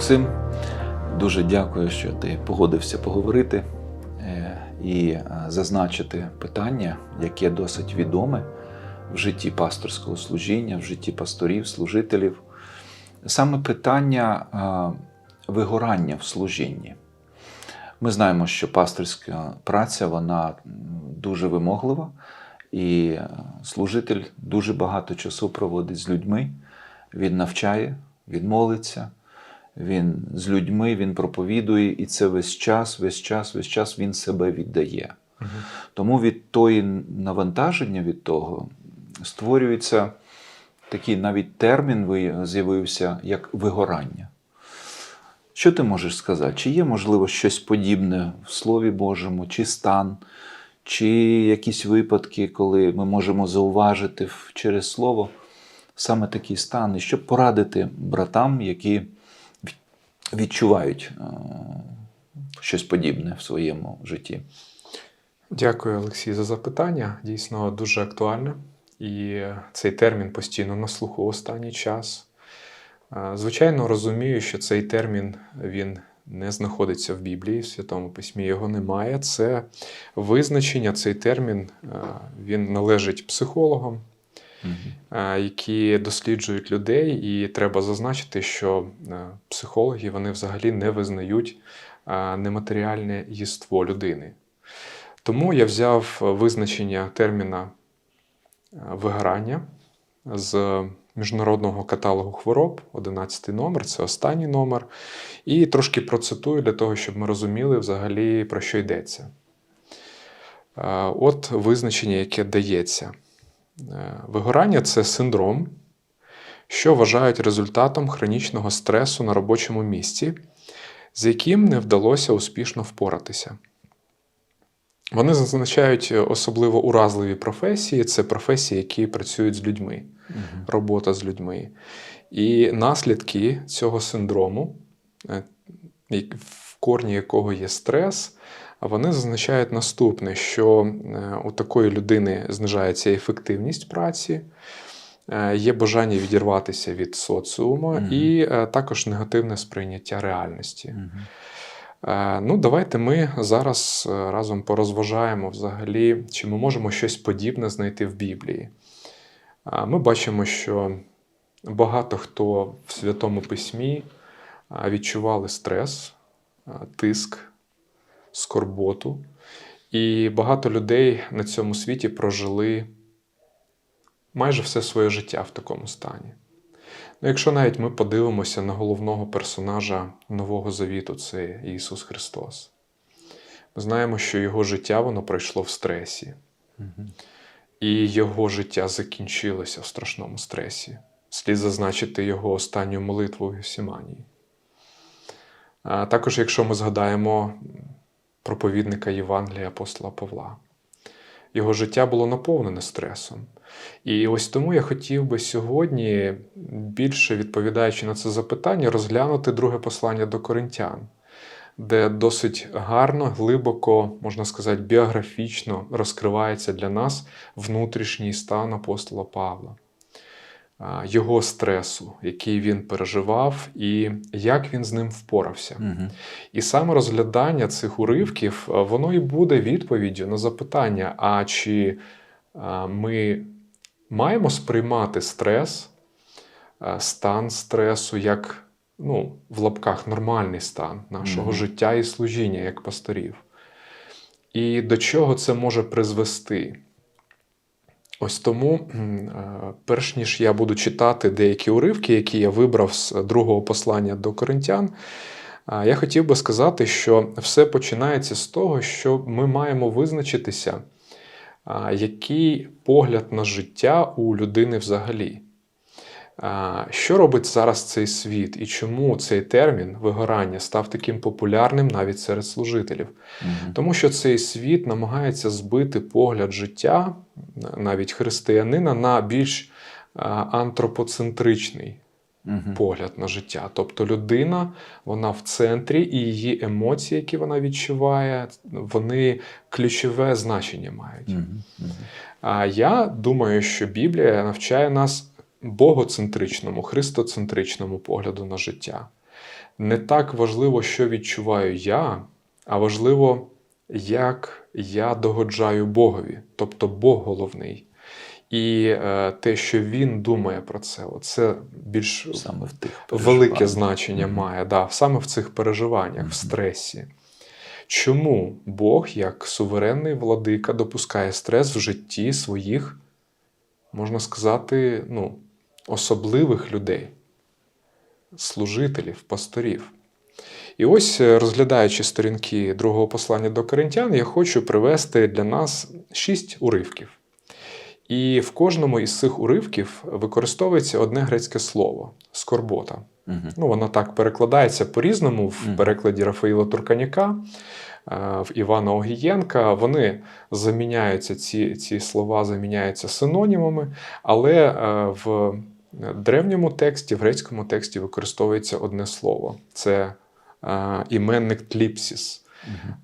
Максим, дуже дякую, що ти погодився поговорити е, і е, зазначити питання, яке досить відоме в житті пасторського служіння, в житті пасторів, служителів. Саме питання е, вигорання в служінні. Ми знаємо, що пасторська праця вона дуже вимоглива, і служитель дуже багато часу проводить з людьми. Він навчає, він молиться, він з людьми, він проповідує, і це весь час, весь час, весь час він себе віддає. Тому від тої навантаження від того створюється такий навіть термін з'явився як вигорання. Що ти можеш сказати? Чи є, можливо, щось подібне в Слові Божому, чи стан, чи якісь випадки, коли ми можемо зауважити через Слово саме такий стан, і щоб порадити братам, які відчувають е, щось подібне в своєму житті? Дякую, Олексій, за запитання. Дійсно дуже актуальне. І цей термін постійно на слуху останній час. Е, Звичайно, розумію, що цей термін він не знаходиться в Біблії, в Святому Письмі його немає. Це визначення, цей термін е, він належить психологам, е, які досліджують людей, і треба зазначити, що е, психологи вони взагалі не визнають е, нематеріальне єство людини. Тому я взяв визначення терміна вигорання з міжнародного каталогу хвороб, 11 номер, це останній номер. І трошки процитую для того, щоб ми розуміли взагалі про що йдеться. От визначення, яке дається. Е, Вигорання це синдром, що вважають результатом хронічного стресу на робочому місці, з яким не вдалося успішно впоратися. Вони зазначають особливо уразливі професії це професії, які працюють з людьми, робота з людьми. І наслідки цього синдрому, е, в корні якого є стрес, вони зазначають наступне: що е, у такої людини знижається ефективність праці, е, є бажання відірватися від соціуму, Мгм. і е, також негативне сприйняття реальності. Е, Ну, давайте ми зараз разом порозважаємо взагалі, чи ми можемо щось подібне знайти в Біблії. Ми бачимо, що багато хто в Святому Письмі відчували стрес, тиск, скорботу. І багато людей на цьому світі прожили майже все своє життя в такому стані. Ну, якщо навіть ми подивимося на головного персонажа Нового Завіту, це Ісус Христос. Ми знаємо, що його життя воно пройшло в стресі, і його життя закінчилося в страшному стресі. Слід зазначити його останню молитву в Гефсіманії. Також, якщо ми згадаємо проповідника Євангелія апостола Павла, його життя було наповнене стресом. І ось тому я хотів би сьогодні, більше відповідаючи на це запитання, розглянути друге послання до коринтян, де досить гарно, глибоко, можна сказати, біографічно розкривається для нас внутрішній стан апостола Павла, його стресу, який він переживав, і як він з ним впорався. Мгм. І саме розглядання цих уривків, воно і буде відповіддю на запитання: а чи ми маємо сприймати стрес, стан стресу як ну, в лапках нормальний стан нашого Мгм. життя і служіння як пасторів? І до чого це може призвести? Ось тому, е, перш ніж я буду читати деякі уривки, які я вибрав з другого послання до коринтян, я хотів би сказати, що все починається з того, що ми маємо визначитися, який погляд на життя у людини взагалі. Що робить зараз цей світ і чому цей термін вигорання став таким популярним навіть серед служителів? Мгм. Тому що цей світ намагається збити погляд життя, навіть християнина, на більш антропоцентричний Мгм. погляд на життя. Тобто людина, вона в центрі, і її емоції, які вона відчуває, вони ключове значення мають. Мгм. Мгм. А я думаю, що Біблія навчає нас богоцентричному, христоцентричному погляду на життя. не так важливо, що відчуваю я, а важливо, як я догоджаю Богові, тобто Бог головний. І е, те, що він думає про це, це більш Саме в тих велике значення Мгм. має, да, саме в цих переживаннях, Мгм. в стресі. Чому Бог, як суверенний владика, допускає стрес в житті своїх, можна сказати, ну, особливих людей, служителів, пасторів? І ось, е, розглядаючи сторінки другого послання до коринтян, я хочу привести для нас шість уривків. І в кожному із цих уривків використовується одне грецьке слово скорбота. Ну, воно так перекладається по-різному в перекладі Рафаїла Турканяка, е, в Івана Огієнка. Вони заміняються, ці, ці слова заміняються синонімами, але е, в древньому тексті, в грецькому тексті використовується одне слово. Це е, іменник тліпсіс.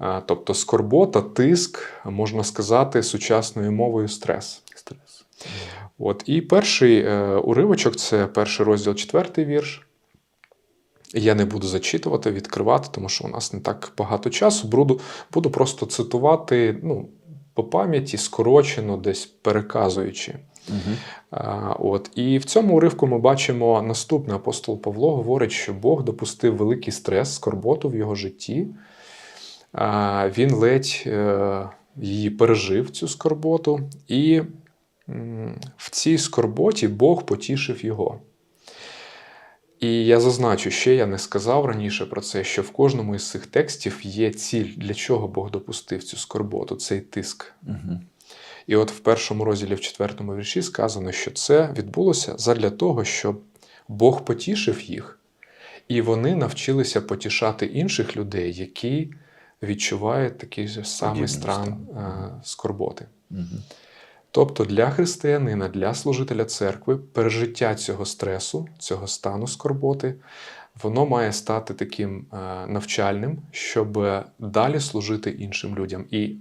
Е, Тобто скорбота, тиск, можна сказати, сучасною мовою стрес. Стрес. От, і перший уривочок це перший розділ, четвертий вірш. Я не буду зачитувати, відкривати, тому що у нас не так багато часу. Буду, буду просто цитувати ну, по пам'яті, скорочено, десь переказуючи. Мгм. А, От. І в цьому уривку ми бачимо наступне апостол Павло говорить, що Бог допустив великий стрес, скорботу в його житті. А, Він ледь е, її пережив, цю скорботу, і в цій скорботі Бог потішив його. І я зазначу, ще я не сказав раніше про це, що в кожному із цих текстів є ціль, для чого Бог допустив цю скорботу, цей тиск. Мгм. І от в першому розділі, в четвертому вірші сказано, що це відбулося задля того, щоб Бог потішив їх, і вони навчилися потішати інших людей, які відчувають такий же самий стран стан. е, скорботи. Мгм. Тобто для християнина, для служителя церкви, пережиття цього стресу, цього стану скорботи, воно має стати таким е, навчальним, щоб далі служити іншим людям. І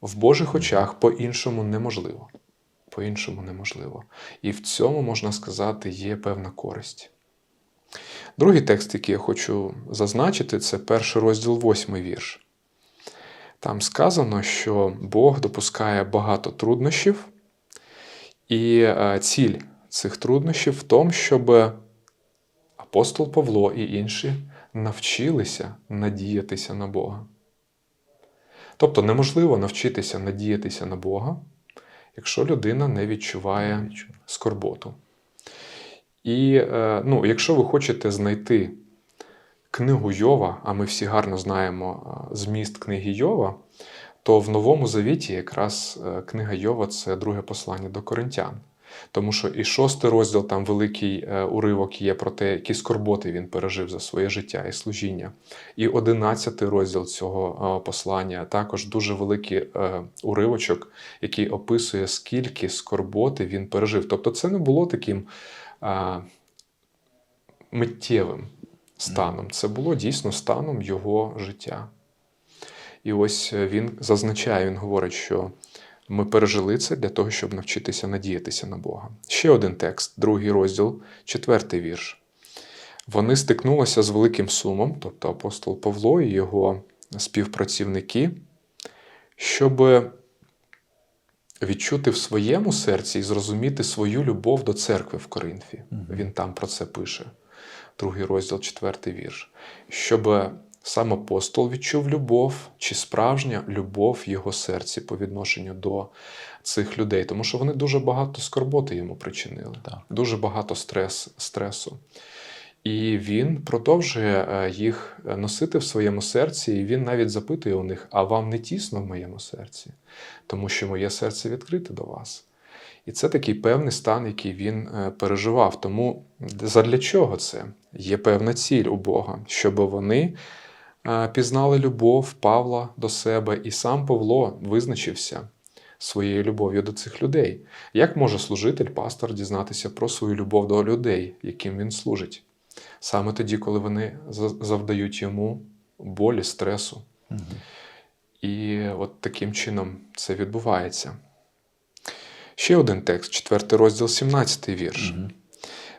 в Божих очах по-іншому неможливо. По-іншому неможливо. І в цьому, можна сказати, є певна користь. Другий текст, який я хочу зазначити, це перший розділ, восьмий вірш. Там сказано, що Бог допускає багато труднощів, і е, ціль цих труднощів в тому, щоб апостол Павло і інші навчилися надіятися на Бога. Тобто неможливо навчитися надіятися на Бога, якщо людина не відчуває скорботу. І е, ну, якщо ви хочете знайти книгу Йова, а ми всі гарно знаємо е, зміст книги Йова, то в Новому Завіті якраз е, книга Йова це друге послання до коринтян. Тому що і шостий розділ, там великий е, уривок є про те, які скорботи він пережив за своє життя і служіння. І одинадцятий розділ цього е, послання також дуже великий уривочок, який описує, скільки скорботи він пережив. Тобто це не було таким миттєвим станом, це було дійсно станом його життя. І ось е, він зазначає, він говорить, що ми пережили це для того, щоб навчитися надіятися на Бога. Ще один текст, другий розділ, четвертий вірш. Вони стикнулися з великим сумом, тобто апостол Павло і його співпрацівники, щоб відчути в своєму серці і зрозуміти свою любов до церкви в Коринфі. Він там про це пише, другий розділ, четвертий вірш. Щоб сам апостол відчув любов, чи справжня любов в його серці по відношенню до цих людей, тому що вони дуже багато скорботи йому причинили, Так. дуже багато стрес, стресу. І він продовжує е, їх носити в своєму серці, і він навіть запитує у них: а вам не тісно в моєму серці? Тому що моє серце відкрите до вас. І це такий певний стан, який він е, переживав. Тому задля чого це? Є певна ціль у Бога, щоб вони е, пізнали любов Павла до себе, і сам Павло визначився своєю любов'ю до цих людей. Як може служитель, пастор дізнатися про свою любов до людей, яким він служить? Саме тоді, коли вони завдають йому болі, стресу. І от таким чином це відбувається. Ще один текст, четвертий розділ, 17 вірш.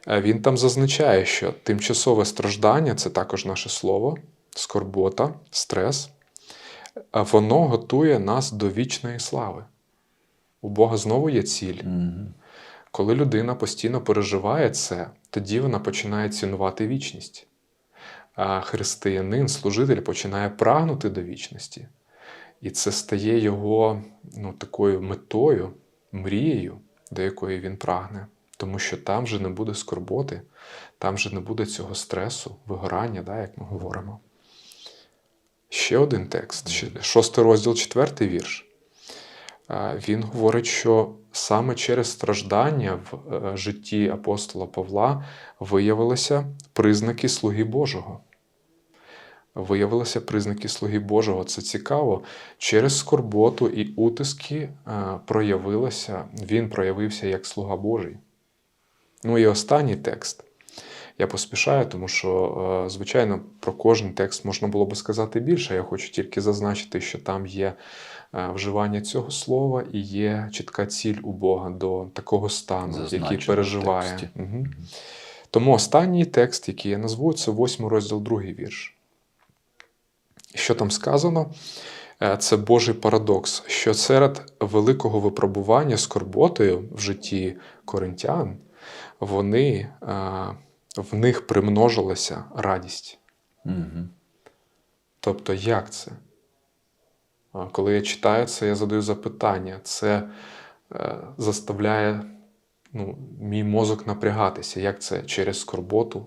Е, Він там зазначає, що тимчасове страждання це також наше слово, скорбота, стрес. Воно готує нас до вічної слави. У Бога знову є ціль. Мгм. Коли людина постійно переживає це, тоді вона починає цінувати вічність. А християнин, служитель починає прагнути до вічності. І це стає його ну, такою метою, мрією, до якої він прагне. Тому що там вже не буде скорботи, там вже не буде цього стресу, вигорання, да, як ми говоримо. Ще один текст, шостий розділ, четвертий вірш. Він говорить, що саме через страждання в е, житті апостола Павла виявилися признаки слуги Божого. Виявилися признаки слуги Божого. Це цікаво. Через скорботу і утиски е, проявилося, він проявився як слуга Божий. Ну і останній текст. Я поспішаю, тому що, е, звичайно, про кожен текст можна було би сказати більше. Я хочу тільки зазначити, що там є е, вживання цього слова і є чітка ціль у Бога до такого стану, Зазначено який переживає. Мгм. Тому останній текст, який я назву, це восьмий розділ, другий вірш. Що там сказано? Е, Це Божий парадокс, що серед великого випробування скорботою в житті коринтян вони, в них примножилася радість. Мгм. Тобто, як це? Коли я читаю це, я задаю запитання. Це е, заставляє ну, мій мозок напрягатися. Як це через скорботу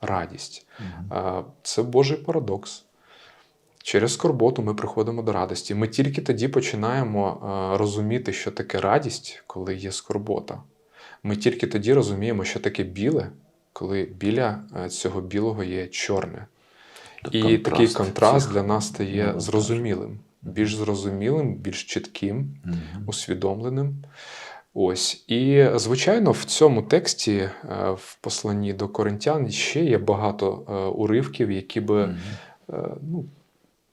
радість? Мгм. А, Це Божий парадокс. Через скорботу ми приходимо до радості. Ми тільки тоді починаємо е, розуміти, що таке радість, коли є скорбота. Ми тільки тоді розуміємо, що таке біле, коли біля е, цього білого є чорне. Тобто І такий контраст контраст цих для нас стає навантажень. зрозумілим, більш зрозумілим, більш чітким, Мгм. усвідомленим. Ось. І, звичайно, в цьому тексті, е, в посланні до коринтян, ще є багато е, уривків, які би е, ну,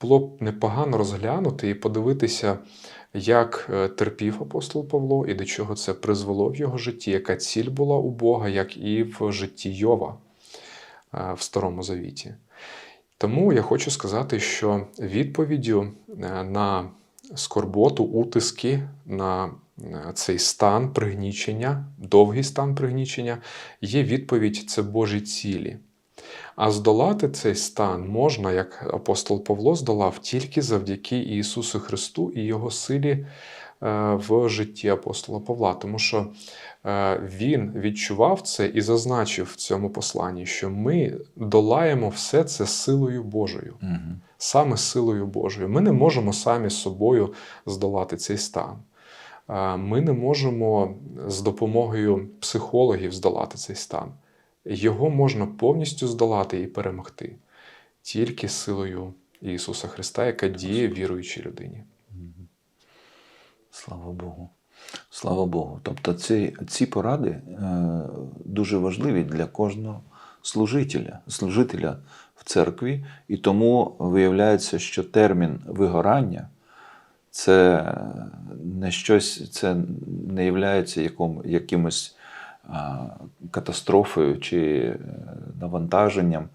було б непогано розглянути і подивитися, як е, терпів апостол Павло і до чого це призвело в його житті, яка ціль була у Бога, як і в житті Йова е, в Старому Завіті. Тому я хочу сказати, що відповіддю е, на скорботу, утиски, на цей стан пригнічення, довгий стан пригнічення, є відповідь це Божі цілі. А здолати цей стан можна, як апостол Павло здолав, тільки завдяки Ісусу Христу і Його силі е, в житті апостола Павла. Тому що е, він відчував це і зазначив в цьому посланні, що ми долаємо все це силою Божою, Мгм. саме силою Божою. Ми не можемо самі з собою здолати цей стан. Е, Ми не можемо з допомогою психологів здолати цей стан. Його можна повністю здолати і перемогти тільки силою Ісуса Христа, яка діє віруючій людині. Слава Богу. Слава Богу. Тобто ці, ці поради е, дуже важливі для кожного служителя, служителя в церкві, і тому виявляється, що термін вигорання це не щось, це не є якимось катастрофою чи е, навантаженням.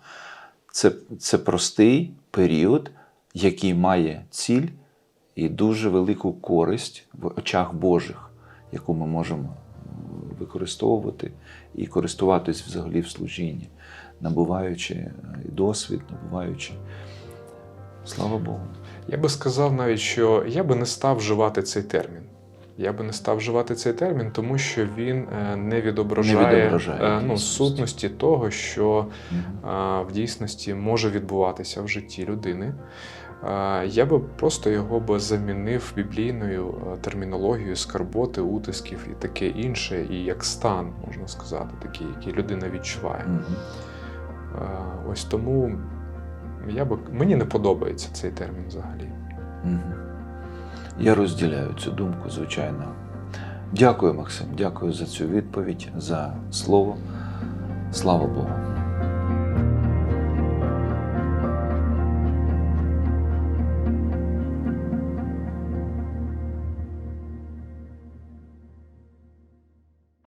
Це, це простий період, який має ціль і дуже велику користь в очах Божих, яку ми можемо використовувати і користуватись взагалі в служінні, набуваючи е, досвід, набуваючи. Слава Богу. Я би сказав навіть, що я би не став вживати цей термін. Я би не став вживати цей термін, тому що він е, не відображає, Не відображає е, ну, сутності того, що а, в дійсності може відбуватися в житті людини. Я би просто його би замінив біблійною термінологією скарботи, утисків і таке інше, і як стан, можна сказати, такий, який людина відчуває. А, Ось тому я би, мені не подобається цей термін взагалі. Мгм. Я розділяю цю думку, звичайно. Дякую, Максим, дякую за цю відповідь, за слово. Слава Богу.